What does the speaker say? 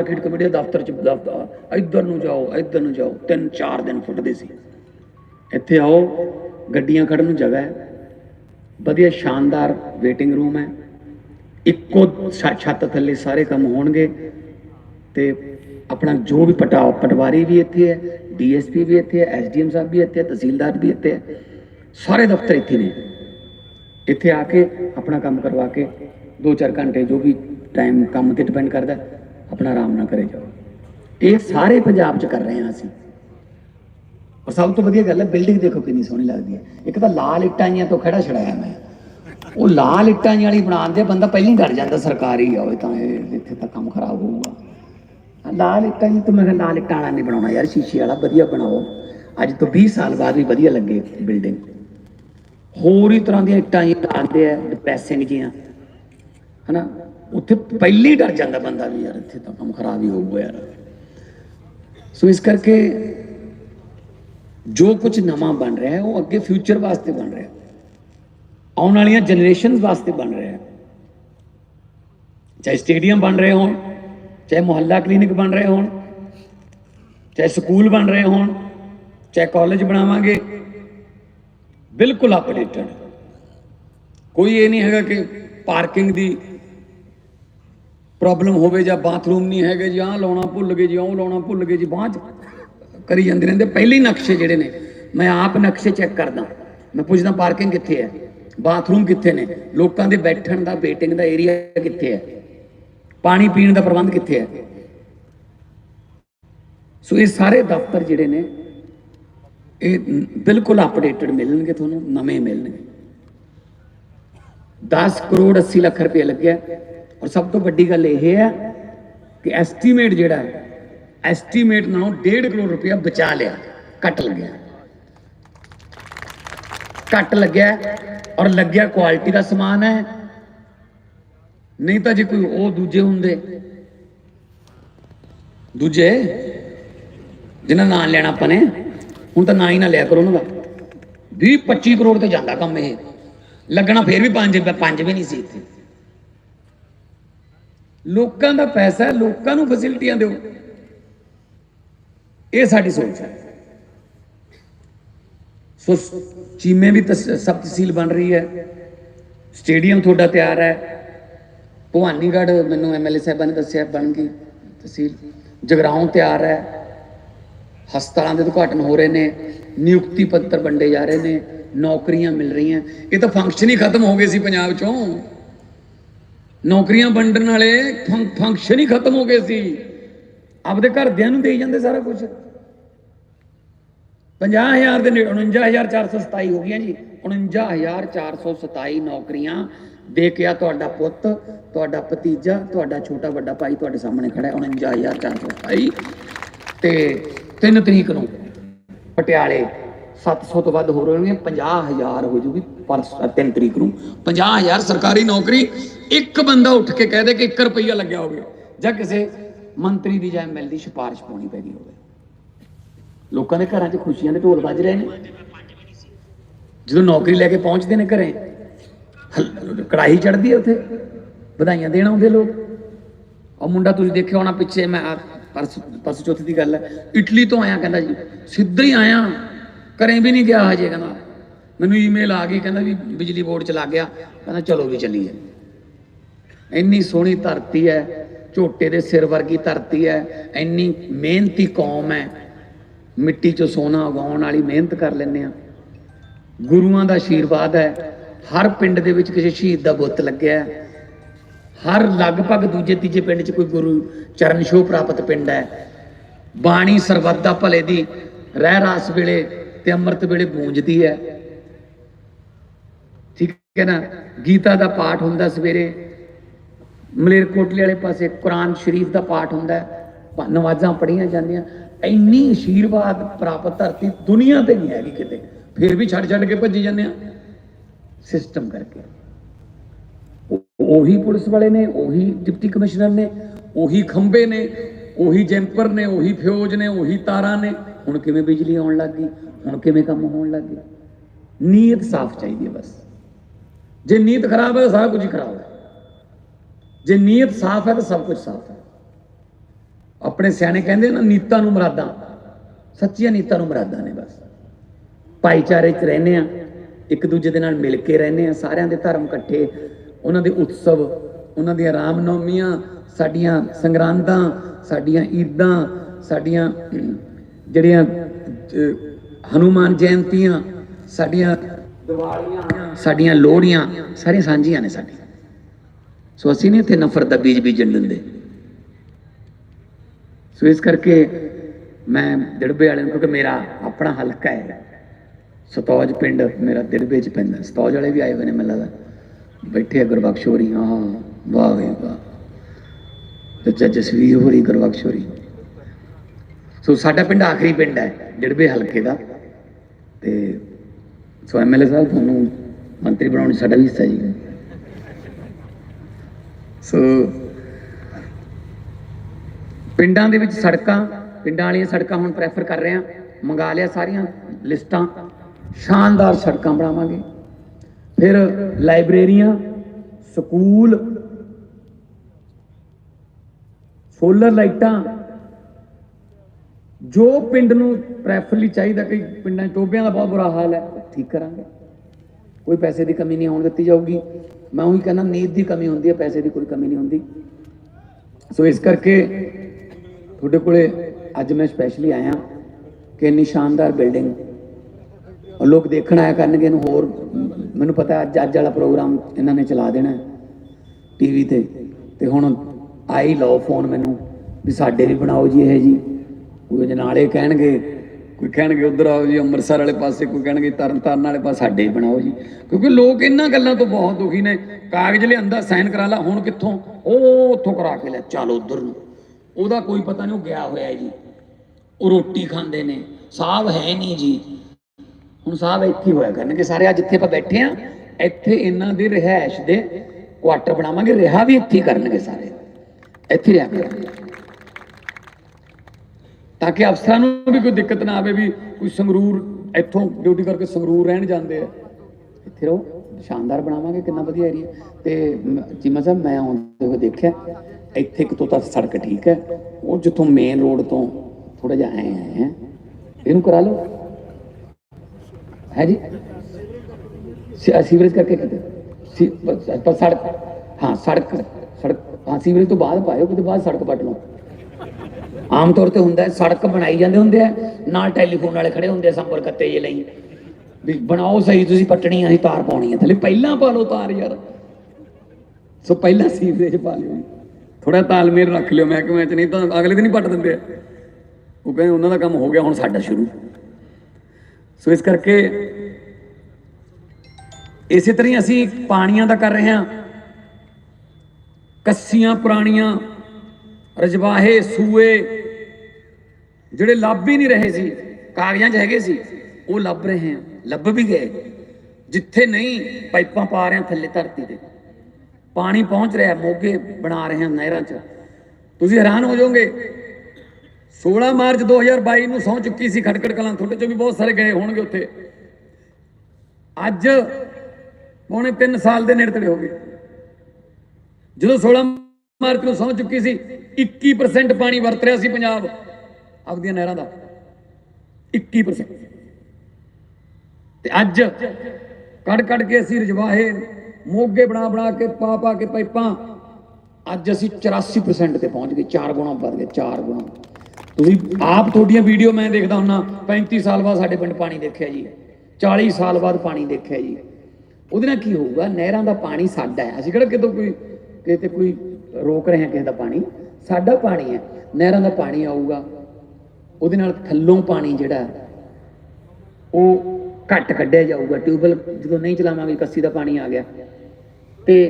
Market committee ਦੇ ਦਫ਼ਤਰ ਚ ਦਫ਼ਤਰ ਇੱਧਰ ਨੂੰ ਜਾਓ, ਇੱਧਰ ਨੂੰ ਜਾਓ, ਤਿੰਨ ਚਾਰ ਦਿਨ ਫੁੱਟਦੇ ਸੀ। ਇੱਥੇ ਆਓ, ਗੱਡੀਆਂ ਖੜਨ ਨੂੰ ਜਗ੍ਹਾ ਹੈ। ਵਧੀਆ ਸ਼ਾਨਦਾਰ ਵੇਟਿੰਗ ਰੂਮ ਹੈ। ਇੱਕੋ ਛੱਤ ਥੱਲੇ ਸਾਰੇ ਕੰਮ ਹੋਣਗੇ ਤੇ ਆਪਣਾ ਜੋ ਵੀ ਪਟਾ ਪਟਵਾਰੀ ਵੀ ਇੱਥੇ ਹੈ, ਡੀਐਸਪੀ ਵੀ ਇੱਥੇ ਹੈ, ਐਸਡੀਐਮ ਸਾਹਿਬ ਵੀ ਇੱਥੇ ਹੈ, ਤਹਿਸੀਲਦਾਰ ਵੀ ਇੱਥੇ ਹੈ। ਸਾਰੇ ਦਫ਼ਤਰ ਇੱਥੇ ਨੇ। ਇੱਥੇ ਆ ਕੇ ਆਪਣਾ ਕੰਮ ਕਰਵਾ ਕੇ 2-4 ਘੰਟੇ ਜੋ ਵੀ ਟਾਈਮ ਕੰਮ ਤੇ ਡਿਪੈਂਡ ਕਰਦਾ ਆਪਣਾ ਆਰਾਮ ਨਾਲ ਕਰੇ ਜਾਓ। ਇਹ ਸਾਰੇ ਪੰਜਾਬ 'ਚ ਕਰ ਰਹੇ ਹਾਂ ਅਸੀਂ। ਔਰ ਸਭ ਤੋਂ ਵਧੀਆ ਗੱਲ ਹੈ, ਬਿਲਡਿੰਗ ਦੇਖੋ ਕਿੰਨੀ ਸੋਹਣੀ ਲੱਗਦੀ ਹੈ। ਇੱਕ ਤਾਂ ਲਾਲ ਇੱਟਾਂ ਜੀਆਂ ਤੋਂ ਖੜਾ ਛੜਾਇਆ ਮੈਂ। ਉਹ ਲਾਲ ਇੱਟਾਂ ਜਿਹੀ ਵਾਲੀ ਬਣਾਉਣ ਦੇ ਬੰਦਾ ਪਹਿਲਾਂ ਹੀ ਡਰ ਜਾਂਦਾ, ਸਰਕਾਰੀ ਹੋਵੇ ਤਾਂ ਇਹ ਇੱਥੇ ਤਾਂ ਕੰਮ ਖਰਾਬ ਹੋਊਗਾ। ਲਾਲ ਇੱਟਾਂ ਜੀ ਤੋਂ ਮੈਂ ਕਿਹਾ ਲਾਲ ਇੱਟਾਂ ਵਾਲਾ ਨਹੀਂ ਬਣਾਉਣਾ ਯਾਰ, ਸ਼ੀਸ਼ੇ ਵਾਲਾ ਵਧੀਆ ਬਣਾਓ। ਅੱਜ ਤੋਂ 20 ਸਾਲ ਬਾਅਦ ਵੀ ਵਧੀਆ ਲੱਗੇ ਬਿਲਡਿੰਗ। ਹੋਰ ਹੀ ਤਰ੍ਹਾਂ ਦੀਆਂ ਇੱਟਾਂ ਹੀ ਲਾਉਂਦੇ ਆ, ਡਿਪਰੈਸਿੰਗ ਜੀਆਂ। ਹਨਾ? ਉੱਥੇ ਪਹਿਲੀ ਡਰ ਜਾਂਦਾ ਬੰਦਾ ਵੀ ਯਾਰ ਇੱਥੇ ਤਾਂ ਕੰਮ ਖਰਾਬ ਹੀ ਹੋਊਗਾ ਯਾਰ ਸੋ ਇਸ ਕਰਕੇ ਜੋ ਕੁਝ ਨਵਾਂ ਬਣ ਰਿਹਾ ਹੈ ਉਹ ਅੱਗੇ ਫਿਊਚਰ ਵਾਸਤੇ ਬਣ ਰਿਹਾ ਹੈ ਆਉਣ ਵਾਲੀਆਂ ਜਨਰੇਸ਼ਨਸ ਵਾਸਤੇ ਬਣ ਰਿਹਾ ਹੈ ਚਾਹੇ ਸਟੇਡੀਅਮ ਬਣ ਰਹੇ ਹੋਣ ਚਾਹੇ ਮੁਹੱਲਾ ਕਲੀਨਿਕ ਬਣ ਰਹੇ ਹੋਣ ਚਾਹੇ ਸਕੂਲ ਬਣ ਰਹੇ ਹੋਣ ਚਾਹੇ ਕਾਲਜ ਬਣਾਵਾਂਗੇ ਬਿਲਕੁਲ ਅਪਡੇਟਡ ਕੋਈ ਇਹ ਨਹੀਂ ਹੈਗਾ ਕਿ ਪਾਰਕਿੰਗ ਦੀ ਪ੍ਰੋਬਲਮ ਹੋਵੇ ਜਾਂ ਬਾਥਰੂਮ ਨਹੀਂ ਹੈਗੇ ਜੀ, ਆਹ ਲਾਉਣਾ ਭੁੱਲ ਗਏ ਜੀ, ਉਹ ਲਾਉਣਾ ਭੁੱਲ ਗਏ ਜੀ, ਬਾਅਦ ਕਰੀ ਜਾਂਦੇ ਰਹਿੰਦੇ। ਪਹਿਲੇ ਨਕਸ਼ੇ ਜਿਹੜੇ ਨੇ, ਮੈਂ ਆਪ ਨਕਸ਼ੇ ਚੈੱਕ ਕਰਦਾ। ਮੈਂ ਪੁੱਛਦਾ ਪਾਰਕਿੰਗ ਕਿੱਥੇ ਹੈ? ਬਾਥਰੂਮ ਕਿੱਥੇ ਨੇ? ਲੋਕਾਂ ਦੇ ਬੈਠਣ ਦਾ ਵੇਟਿੰਗ ਦਾ ਏਰੀਆ ਕਿੱਥੇ ਹੈ? ਪਾਣੀ ਪੀਣ ਦਾ ਪ੍ਰਬੰਧ ਕਿੱਥੇ ਹੈ? ਸੋ ਇਹ ਸਾਰੇ ਦਫ਼ਤਰ ਜਿਹੜੇ ਨੇ, ਇਹ ਬਿਲਕੁਲ ਅਪਡੇਟਡ ਮਿਲਣਗੇ ਤੁਹਾਨੂੰ, ਨਵੇਂ ਮਿਲਣਗੇ। 10 ਕਰੋੜ 80 ਲੱਖ ਰੁਪਏ ਲੱਗਿਆ। ਔਰ ਸਭ ਤੋਂ ਵੱਡੀ ਗੱਲ ਇਹ ਹੈ ਕਿ ਐਸਟੀਮੇਟ ਜਿਹੜਾ ਹੈ ਐਸਟੀਮੇਟ ਨਾਲੋਂ 1.5 ਕਰੋੜ ਰੁਪਇਆ ਬਚਾ ਲਿਆ ਕੱਟ ਲੱਗਿਆ। ਕੱਟ ਲੱਗਿਆ ਔਰ ਲੱਗਿਆ ਕੁਆਲਿਟੀ ਦਾ ਸਮਾਨ ਹੈ। ਨਹੀਂ ਤਾਂ ਜੇ ਕੋਈ ਉਹ ਦੂਜੇ ਹੁੰਦੇ, ਦੂਜੇ ਜਿਹਨਾਂ ਨਾਂ ਲੈਣਾ ਆਪਾਂ ਨੇ, ਹੁਣ ਤਾਂ ਨਾਂ ਹੀ ਨਾ ਲਿਆ ਕਰੋ ਉਹਨਾਂ ਦਾ। 20 25 ਕਰੋੜ ਤੇ ਜਾਂਦਾ ਕੰਮ ਇਹ। ਲੱਗਣਾ ਫੇਰ ਵੀ 5 5 ਵੀ ਨਹੀਂ ਸੀ ਇੱਥੇ। ਲੋਕਾਂ ਦਾ ਪੈਸਾ ਹੈ, ਲੋਕਾਂ ਨੂੰ ਫੈਸਿਲਿਟੀਆਂ ਦਿਓ। ਇਹ ਸਾਡੀ ਸੋਚ ਹੈ। ਸੋ ਚੀਮੇ ਵੀ ਤਸ- ਸਬ ਤਹਿਸੀਲ ਬਣ ਰਹੀ ਹੈ। ਸਟੇਡੀਅਮ ਤੁਹਾਡਾ ਤਿਆਰ ਹੈ। ਭਵਾਨੀਗੜ੍ਹ ਮੈਨੂੰ ਐਮਐਲਏ ਸਾਹਿਬਾਂ ਨੇ ਦੱਸਿਆ ਬਣ ਗਈ ਤਹਿਸੀਲ। ਜਗਰਾਉਂ ਤਿਆਰ ਹੈ। ਹਸਪਤਾਲਾਂ ਦੇ ਉਦਘਾਟਨ ਹੋ ਰਹੇ ਨੇ। ਨਿਯੁਕਤੀ ਪੱਤਰ ਵੰਡੇ ਜਾ ਰਹੇ ਨੇ। ਨੌਕਰੀਆਂ ਮਿਲ ਰਹੀਆਂ। ਇਹ ਤਾਂ ਫੰਕਸ਼ਨ ਹੀ ਖਤਮ ਹੋ ਗਏ ਸੀ ਪੰਜਾਬ ਚੋਂ। ਨੌਕਰੀਆਂ ਵੰਡਣ ਵਾਲੇ ਫੰਕਸ਼ਨ ਹੀ ਖਤਮ ਹੋ ਗਏ ਸੀ। ਆਪਦੇ ਘਰਦਿਆਂ ਨੂੰ ਦੇਈ ਜਾਂਦੇ ਸਾਰਾ ਕੁਝ 50000 ਦੇ ਨੇੜੇ 49427 ਹੋ ਗਈਆਂ ਜੀ। 49427 ਨੌਕਰੀਆਂ ਦੇ ਕੇ ਆ ਤੁਹਾਡਾ ਪੁੱਤ, ਤੁਹਾਡਾ ਭਤੀਜਾ, ਤੁਹਾਡਾ ਛੋਟਾ ਵੱਡਾ ਭਾਈ ਤੁਹਾਡੇ ਸਾਹਮਣੇ ਖੜਾ ਹੈ 49427 ਤੇ 3 ਤਰੀਕ ਨੂੰ ਪਟਿਆਲੇ 700 ਤੋਂ ਵੱਧ ਹੋ ਰਹੇ 50000 ਹੋ ਜੂਗੀ ਪਰ 3 ਤਰੀਕ ਨੂੰ। 50000 ਸਰਕਾਰੀ ਨੌਕਰੀ ਇੱਕ ਬੰਦਾ ਉੱਠ ਕੇ ਕਹਿ ਦੇ ਕਿ 1 ਰੁਪਈਆ ਲੱਗਿਆ ਹੋਵੇ, ਜਾਂ ਕਿਸੇ ਮੰਤਰੀ ਦੀ ਜਾਂ ਐਮਐਲ ਦੀ ਸਿਫਾਰਿਸ਼ ਪਾਉਣੀ ਪੈਦੀ ਹੋਵੇ। ਲੋਕਾਂ ਦੇ ਘਰਾਂ 'ਚ ਖੁਸ਼ੀਆਂ ਦੇ ਢੋਲ ਵੱਜ ਰਹੇ ਨੇ। ਜਦੋਂ ਨੌਕਰੀ ਲੈ ਕੇ ਪਹੁੰਚਦੇ ਨੇ ਘਰੇ, ਹਲ- ਕੜਾਹੀ ਚੜਦੀ ਹੈ ਉੱਥੇ, ਵਧਾਈਆਂ ਦੇਣ ਆਉਂਦੇ ਲੋਕ। ਉਹ ਮੁੰਡਾ ਤੁਸੀਂ ਦੇਖਿਆ ਹੋਣਾ ਪਿੱਛੇ, ਮੈਂ ਪਰਸ ਪਰਸ ਚੌਥੀ ਦੀ ਗੱਲ ਹੈ। ਇਟਲੀ ਤੋਂ ਆਇਆ, ਕਹਿੰਦਾ ਜੀ, ਸਿੱਧਾ ਹੀ ਆਇਆ। ਘਰੇ ਵੀ ਨਹੀਂ ਗਿਆ ਹਜੇ, ਕਹਿੰਦਾ। ਮੈਨੂੰ ਈਮੇਲ ਆ ਗਈ, ਕਹਿੰਦਾ ਵੀ ਬਿਜਲੀ ਬੋਰਡ ਚ ਲੱਗ ਗਿਆ। ਕਹਿੰਦਾ ਚਲੋ ਵੀ ਚੱਲੀਏ। ਇੰਨੀ ਸੋਹਣੀ ਧਰਤੀ ਹੈ, ਝੋਟੇ ਦੇ ਸਿਰ ਵਰਗੀ ਧਰਤੀ ਹੈ, ਇੰਨੀ ਮਿਹਨਤੀ ਕੌਮ ਹੈ। ਮਿੱਟੀ ਚੋਂ ਸੋਨਾ ਉਗਾਉਣ ਵਾਲੀ ਮਿਹਨਤ ਕਰ ਲੈਂਦੇ ਆ ਗੁਰੂਆਂ ਦਾ ਆਸ਼ੀਰਵਾਦ ਹੈ। ਹਰ ਪਿੰਡ ਦੇ ਵਿੱਚ ਕਿਸੇ ਸ਼ਹੀਦ ਦਾ ਬੁੱਤ ਲੱਗਿਆ ਹੈ। ਹਰ ਲਗਭਗ ਦੂਜੇ ਤੀਜੇ ਪਿੰਡ 'ਚ ਕੋਈ ਗੁਰੂ ਚਰਨ ਛੋਹ ਪ੍ਰਾਪਤ ਪਿੰਡ ਹੈ। ਬਾਣੀ ਸਰਬੱਤ ਦਾ ਭਲੇ ਦੀ ਰਹਿ ਰਾਸ ਵੇਲੇ ਤੇ ਅੰਮ੍ਰਿਤ ਵੇਲੇ ਗੂੰਜਦੀ ਹੈ। ਠੀਕ ਹੈ ਨਾ? ਗੀਤਾ ਦਾ ਪਾਠ ਹੁੰਦਾ ਸਵੇਰੇ ਮਲੇਰਕੋਟਲੇ ਵਾਲੇ ਪਾਸੇ ਕੁਰਾਨ ਸ਼ਰੀਫ ਦਾ ਪਾਠ ਹੁੰਦਾ ਹੈ, ਪ- ਨਮਾਜ਼ਾਂ ਪੜ੍ਹੀਆਂ ਜਾਂਦੀਆਂ, ਇੰਨੀ ਆਸ਼ੀਰਵਾਦ ਪ੍ਰਾਪਤ ਧਰਤੀ ਦੁਨੀਆ ਤੇ ਨਹੀਂ ਹੈਗੀ ਕਿਤੇ, ਫਿਰ ਵੀ ਛੱਡ ਛੱਡ ਕੇ ਭੱਜੀ ਜਾਂਦੇ ਆ ਸਿਸਟਮ ਕਰਕੇ। ਉਹੀ ਪੁਲਿਸ ਵਾਲੇ ਨੇ, ਉਹੀ ਡਿਪਟੀ ਕਮਿਸ਼ਨਰ ਨੇ, ਉਹੀ ਖੰਬੇ ਨੇ, ਉਹੀ ਜੈਂਪਰ ਨੇ, ਉਹੀ ਫਿਊਜ਼ ਨੇ, ਉਹੀ ਤਾਰਾਂ ਨੇ, ਹੁਣ ਕਿਵੇਂ ਬਿਜਲੀ ਆਉਣ ਲੱਗ ਗਈ, ਹੁਣ ਕਿਵੇਂ ਕੰਮ ਹੋਣ ਲੱਗ ਗਿਆ ਨੀਅਤ ਸਾਫ਼ ਚਾਹੀਦੀ ਹੈ ਬਸ। ਜੇ ਨੀਅਤ ਖਰਾਬ ਹੈ ਤਾਂ ਸਾਰਾ ਕੁਝ ਖਰਾਬ ਜੇ ਨੀਅਤ ਸਾਫ਼ ਹੈ ਤਾਂ ਸਭ ਕੁਝ ਸਾਫ਼ ਹੈ। ਆਪਣੇ ਸਿਆਣੇ ਕਹਿੰਦੇ ਨਾ ਨੀਤਾਂ ਨੂੰ ਮਰਾਦਾਂ। ਸੱਚੀਆਂ ਨੀਤਾਂ ਨੂੰ ਮਰਾਦਾਂ ਨੇ ਬਸ। ਭਾਈਚਾਰੇ 'ਚ ਰਹਿੰਦੇ ਆ ਇੱਕ ਦੂਜੇ ਦੇ ਨਾਲ ਮਿਲ ਕੇ ਰਹਿੰਦੇ ਆ ਸਾਰਿਆਂ ਦੇ ਧਰਮ ਇਕੱਠੇ ਉਹਨਾਂ ਦੇ ਉਤਸਵ ਉਹਨਾਂ ਦੀਆਂ ਰਾਮਨੌਮੀਆਂ ਸਾਡੀਆਂ ਸੰਗਰਾਂਦਾਂ ਸਾਡੀਆਂ ਈਦਾਂ ਸਾਡੀਆਂ ਜਿਹੜੀਆਂ ਅਹ, ਹਨੂਮਾਨ ਜਯੰਤੀਆਂ ਸਾਡੀਆਂ ਦੀਵਾਲੀਆਂ ਸਾਡੀਆਂ ਲੋਹੜੀਆਂ ਸਾਰੀਆਂ ਸਾਂਝੀਆਂ ਨੇ ਸਾਡੀਆਂ। ਸੋ ਅਸੀਂ ਨਹੀਂ ਇੱਥੇ ਨਫ਼ਰਤ ਦਾ ਬੀਜ ਬੀਜਣ ਦਿੰਦੇ। ਸੋ ਇਸ ਕਰਕੇ ਮੈਂ ਦਿੜਬੇ ਵਾਲੇ ਨੂੰ, ਕਿਉਂਕਿ ਮੇਰਾ ਆਪਣਾ ਹਲਕਾ ਹੈ। ਸਤੌਜ ਪਿੰਡ ਮੇਰਾ ਦਿੜਬੇ ਚ ਪੈਂਦਾ। ਸਤੌਜ ਵਾਲੇ ਵੀ ਆਏ ਹੋਏ ਨੇ ਮੈਨੂੰ ਲੱਗਦਾ। ਬੈਠੇ ਆ ਗੁਰਬਖਸ਼ ਹੋਰੀ। ਹਾਂ ਵਾਹ ਵੇ, ਵਾਹ। ਤੇ ਚਾਚਾ ਜਸਵੀਰ ਹੋਰੀ, ਗੁਰਬਖਸ਼ ਹੋਰੀ। ਸੋ ਸਾਡਾ ਪਿੰਡ ਆਖਰੀ ਪਿੰਡ ਹੈ, ਦਿੜਬੇ ਹਲਕੇ ਦਾ। ਤੇ ਸੋ ਐਮਐਲਏ ਸਾਹਿਬ, ਤੁਹਾਨੂੰ ਮੰਤਰੀ ਬਣਾਉਣ ਸਾਡਾ ਵੀ ਹਿੱਸਾ ਜੀ। ਸੋ ਪਿੰਡਾਂ ਦੇ ਵਿੱਚ ਸੜਕਾਂ, ਪਿੰਡਾਂ ਵਾਲੀਆਂ ਸੜਕਾਂ ਹੁਣ ਪ੍ਰੈਫਰ ਕਰ ਰਹੇ ਆ ਮੰਗਾ ਲਿਆ ਸਾਰੀਆਂ ਲਿਸਟਾਂ। ਸ਼ਾਨਦਾਰ ਸੜਕਾਂ ਬਣਾਵਾਂਗੇ। ਫਿਰ ਲਾਇਬ੍ਰੇਰੀਆਂ, ਸਕੂਲ ਸੋਲਰ ਲਾਈਟਾਂ। ਜੋ ਪਿੰਡ ਨੂੰ ਪ੍ਰੈਫਰਲੀ ਚਾਹੀਦਾ ਕਿ ਪਿੰਡਾਂ 'ਚ ਟੋਬਿਆਂ ਦਾ ਬਹੁਤ ਬੁਰਾ ਹਾਲ ਹੈ ਠੀਕ ਕਰਾਂਗੇ। ਕੋਈ ਪੈਸੇ ਦੀ ਕਮੀ ਨਹੀਂ ਹੋਣ ਦਿੱਤੀ ਜਾਊਗੀ। ਮੈਂ ਉਹੀ ਕਹਿੰਦਾ ਨੀਤ ਦੀ ਕਮੀ ਹੁੰਦੀ ਹੈ, ਪੈਸੇ ਦੀ ਕੋਈ ਕਮੀ ਨਹੀਂ ਹੁੰਦੀ। ਸੋ ਇਸ ਕਰਕੇ ਤੁਹਾਡੇ ਕੋਲੇ ਅੱਜ ਮੈਂ ਸਪੈਸ਼ਲੀ ਆਇਆ ਕਿ ਇੰਨੀ ਸ਼ਾਨਦਾਰ ਬਿਲਡਿੰਗ ਔਰ ਲੋਕ ਦੇਖਣ ਆਇਆ ਕਰਨਗੇ, ਇਹਨੂੰ ਹੋਰ, ਮੈਨੂੰ ਪਤਾ ਅੱਜ ਅੱਜ ਵਾਲਾ ਪ੍ਰੋਗਰਾਮ ਇਹਨਾਂ ਨੇ ਚਲਾ ਦੇਣਾ ਟੀਵੀ ਤੇ। ਤੇ ਹੁਣ ਆਈ ਲਓ ਫੋਨ ਮੈਨੂੰ ਵੀ ਸਾਡੇ ਲਈ ਬਣਾਓ ਜੀ ਇਹ ਜੀ। ਕੋਈ ਜਨਾਲੇ ਕਹਿਣਗੇ ਕੋਈ ਕਹਿਣਗੇ ਉਧਰ ਆਓ ਜੀ, ਅੰਮ੍ਰਿਤਸਰ ਵਾਲੇ ਪਾਸੇ, ਕੋਈ ਕਹਿਣਗੇ ਤਰਨਤਾਰਨ ਵਾਲੇ ਪਾਸੇ, ਸਾਡੇ ਬਣਾਓ ਜੀ। ਕਿਉਂਕਿ ਲੋਕ ਇਹਨਾਂ ਗੱਲਾਂ ਤੋਂ ਬਹੁਤ ਦੁਖੀ ਨੇ। ਕਾਗਜ਼ ਲਿਆਂਦਾ, ਸਾਈਨ ਕਰਾ ਲਾ, ਹੁਣ ਕਿੱਥੋਂ? ਉਹ ਉੱਥੋਂ ਕਰਾ ਕੇ ਲੈ ਚੱਲ ਉਧਰ ਨੂੰ। ਉਹਦਾ ਕੋਈ ਪਤਾ ਨਹੀਂ ਉਹ ਗਿਆ ਹੋਇਆ ਜੀ। ਉਹ ਰੋਟੀ ਖਾਂਦੇ ਨੇ। ਸਾਹਬ ਹੈ ਨਹੀਂ ਜੀ। ਹੁਣ ਸਾਹਿਬ ਇੱਥੇ ਹੋਇਆ ਕਰਨਗੇ। ਸਾਰੇ ਅੱਜ ਜਿੱਥੇ ਆਪਾਂ ਬੈਠੇ ਆ ਇੱਥੇ ਇਹਨਾਂ ਦੀ ਰਿਹਾਇਸ਼ ਦੇ ਕੁਆਟਰ ਬਣਾਵਾਂਗੇ। ਰਿਹਾ ਵੀ ਇੱਥੇ ਕਰਨਗੇ ਸਾਰੇ। ਇੱਥੇ ਰਿਹਾ ਕਰਾਂਗੇ। ਤਾਂ ਕਿ ਅਫਸਰਾਂ ਨੂੰ ਵੀ ਕੋਈ ਦਿੱਕਤ ਨਾ ਆਵੇ ਵੀ ਕੋਈ ਸੰਗਰੂਰ ਇੱਥੋਂ ਡਿਊਟੀ ਕਰਕੇ ਸੰਗਰੂਰ ਰਹਿਣ ਜਾਂਦੇ ਆ। ਇੱਥੇ ਰਹੋ, ਸ਼ਾਨਦਾਰ ਬਣਾਵਾਂਗੇ, ਕਿੰਨਾ ਵਧੀਆ ਏਰੀਆ ਤੇ ਚੀਮਾ ਸਾਹਿਬ, ਮੈਂ ਆਉਂਦੇ ਹੋਏ ਦੇਖਿਆ, ਇੱਥੇ ਇੱਕ ਤਾਂ ਸੜਕ ਠੀਕ ਹੈ। ਉਹ ਜਿੱਥੋਂ ਮੇਨ ਰੋਡ ਤੋਂ ਥੋੜਾ ਜਿਹਾ ਐ ਹੈ। ਇਹਨੂੰ ਕਰਾ ਲਓ। ਹੈ ਜੀ? ਸੀਵਰੇਜ ਕਰਕੇ ਕਿਤੇ। ਪਰ ਸੜਕ, ਹਾਂ, ਸੜਕ ਸੜਕ, ਹਾਂ, ਸੀਵਰੇਜ ਤੋਂ ਬਾਅਦ ਪਾਇਓ, ਕਿਤੇ ਬਾਅਦ ਸੜਕ ਪੱਟ ਲਓ। ਆਮ ਤੌਰ ਤੇ ਹੁੰਦਾ ਸੜਕ ਬਣਾਈ ਜਾਂਦੇ ਹੁੰਦੇ ਆ ਨਾਲ ਟੈਲੀਫੋਨ ਵਾਲੇ ਖੜੇ ਹੁੰਦੇ ਆ ਸੰਪਰਕ ਕੱਤੇ ਜੇ ਲਈ। ਵੀ ਬਣਾਓ ਸਹੀ ਤੁਸੀਂ ਪੱਟਣੀ ਆ, ਅਸੀਂ ਤਾਰ ਪਾਉਣੀ ਹੈ ਥੱਲੇ ਪਹਿਲਾਂ ਪਾ ਲਓ ਤਾਰ ਯਾਰ। ਸੋ ਪਹਿਲਾਂ ਸੀਵਰੇਜ ਪਾ ਲਿਓ। ਥੋੜਾ ਤਾਲਮੇਲ ਰੱਖ ਲਿਓ। ਮੈਂ ਕਿਹਾ ਚ ਨਹੀਂ ਤਾਂ ਅਗਲੇ ਦਿਨ ਹੀ ਪੱਟ ਦਿੰਦੇ ਆ। ਉਹ ਕਹਿੰਦੇ ਉਹਨਾਂ ਦਾ ਕੰਮ ਹੋ ਗਿਆ ਹੁਣ ਸਾਡਾ ਸ਼ੁਰੂ। ਸੋ ਇਸ ਕਰਕੇ ਇਸੇ ਤਰ੍ਹਾਂ ਹੀ ਅਸੀਂ ਪਾਣੀਆਂ ਦਾ ਕਰ ਰਹੇ ਹਾਂ। ਕੱਸੀਆਂ ਪੁਰਾਣੀਆਂ ਰਜਵਾਹੇ ਸੂਏ ਜਿਹੜੇ ਲੱਭ ਹੀ ਨਹੀਂ ਰਹੇ ਸੀ, ਕਾਗਜ਼ਾਂ 'ਚ ਹੈਗੇ ਸੀ, ਉਹ ਲੱਭ ਰਹੇ ਹਾਂ ਲੱਭ ਵੀ ਗਏ। ਜਿੱਥੇ ਨਹੀਂ, ਪਾਈਪਾਂ ਪਾ ਰਹੇ ਹਾਂ ਥੱਲੇ ਧਰਤੀ ਤੇ। ਪਾਣੀ ਪਹੁੰਚ ਰਿਹਾ, ਮੋਗੇ ਬਣਾ ਰਹੇ ਹਾਂ ਨਹਿਰਾਂ 'ਚ। ਤੁਸੀਂ ਹੈਰਾਨ ਹੋ ਜਾਓਗੇ 16 ਮਾਰਚ 2022 ਨੂੰ ਸੌ ਚੁੱਕੀ ਸੀ ਖਟਕੜ ਕਲਾਂ ਤੁਹਾਡੇ ਚੋਂ ਵੀ ਬਹੁਤ ਸਾਰੇ ਗਏ ਹੋਣਗੇ ਉੱਥੇ। ਅੱਜ ਪੌਣੇ 3 ਸਾਲ ਦੇ ਨੇੜੇ ਤੇੜੇ ਹੋ ਗਏ। ਜਦੋਂ 16 ਮਾਰਚ ਨੂੰ ਸੌ ਚੁੱਕੀ ਸੀ 21% ਪਾਣੀ ਵਰਤ ਰਿਹਾ ਸੀ ਪੰਜਾਬ। ਆਪਦੀਆਂ ਨਹਿਰਾਂ ਦਾ 21% ਤੇ ਅੱਜ ਕੱਢ ਕੱਢ ਕੇ ਅਸੀਂ ਰਜਵਾਹੇ, ਮੋਗੇ ਬਣਾ ਬਣਾ ਕੇ, ਪਾ ਪਾ ਕੇ ਪਾਈਪਾਂ, ਅੱਜ ਅਸੀਂ 84% ਤੇ ਪਹੁੰਚ ਗਏ। 4 ਗੁਣਾ ਵੱਧ ਗਏ 4 ਗੁਣਾ। ਤੁਸੀਂ ਆਪ ਤੁਹਾਡੀਆਂ ਵੀਡੀਓ ਮੈਂ ਦੇਖਦਾ ਹੁੰਨਾ 35 ਸਾਲ ਬਾਅਦ ਸਾਡੇ ਪਿੰਡ ਪਾਣੀ ਦੇਖਿਆ ਜੀ। 40 ਸਾਲ ਬਾਅਦ ਪਾਣੀ ਦੇਖਿਆ ਜੀ। ਉਹਦੇ ਨਾਲ ਕੀ ਹੋਊਗਾ, ਨਹਿਰਾਂ ਦਾ ਪਾਣੀ ਸਾਡਾ ਹੈ। ਅਸੀਂ ਕਿਹੜਾ ਕਿਤੋਂ ਕੋਈ, ਕਿਤੇ ਕੋਈ ਰੋਕ ਰਹੇ ਹਾਂ ਕਿਸੇ ਦਾ ਪਾਣੀ? ਸਾਡਾ ਪਾਣੀ ਹੈ। ਨਹਿਰਾਂ ਦਾ ਪਾਣੀ ਆਊਗਾ। ਉਹਦੇ ਨਾਲ ਥੱਲੋਂ ਪਾਣੀ ਜਿਹੜਾ ਉਹ ਘੱਟ ਕੱਢਿਆ ਜਾਊਗਾ। ਟਿਊਬਲ ਜਦੋਂ ਨਹੀਂ ਚਲਾਵਾਂਗੇ ਕੱਸੀ ਦਾ ਪਾਣੀ ਆ ਗਿਆ। ਤੇ